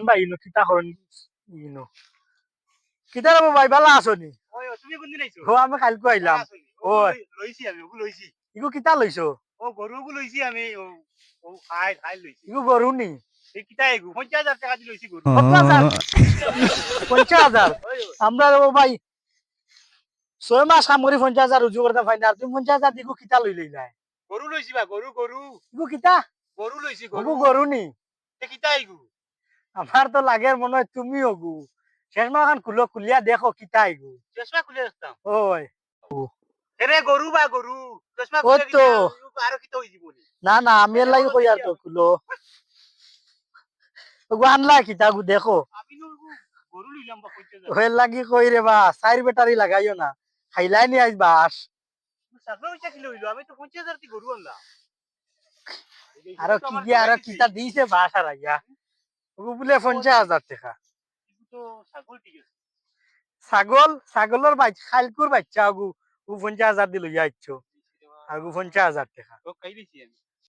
ভাই ইনো কিতা হরন ইনো কিতা রে ভাই ভালো আছো নি ওই ও, তুমি কোনদিন আইছো ও আমি কালকে আইলাম ও, লইছি আমি ওগু লইছি ইগো কিতা লইছো ও গরুগু লইছি আমি ও ও খাই খাই লইছি ইগো গরু নি? এই কিতা এগু পঞ্চাশ হাজার টাকা দিয়ে লইছি গরু কত হাজার পঞ্চাশ হাজার ওই, ওই। আমরা ও ভাই ছয় মাস কাম করি পঞ্চাশ হাজার রুজু করতে পাই না আর তুমি পঞ্চাশ হাজার ইগো কিতা লই লইলাই গরু লইছি বা গরু গরু ইগো কিতা? গরু লইছি হবু গরু গরু নি? এ কিতা এগু আমার তো লাগে মনে হয় তুমি শেষ মাহ খান খুলো খুলিয়া দেখো কিতা ইগু চশমা খুলে রাখতাম ওই এরে গরু বা গরু চশমা খুলে তো। আরও কিতা হই জীবনি না? না আমি লাগি কই আর তো খুলো ওগু আনলা কিতা গু দেখো। আমি গরু লইলাম বা পঞ্চাশ হাজার ওই লাগি কই রে বা চাইর বেটারি লাগাইও না। খাইলাই নি আজ বাস আমি তো পঞ্চাশ হাজার গরু আনলাম আরও কি দিয়ে আরও কিতা দিছে বাস আর আইয়া। ওগু বলে পঞ্চাশ হাজার টাকা ছাগল ছাগলের বাচ্চা খালকুর বাচ্চা আগু ও পঞ্চাশ হাজার দিল ইচ্ছো আর ওগু পঞ্চাশ হাজার টাকা আমি।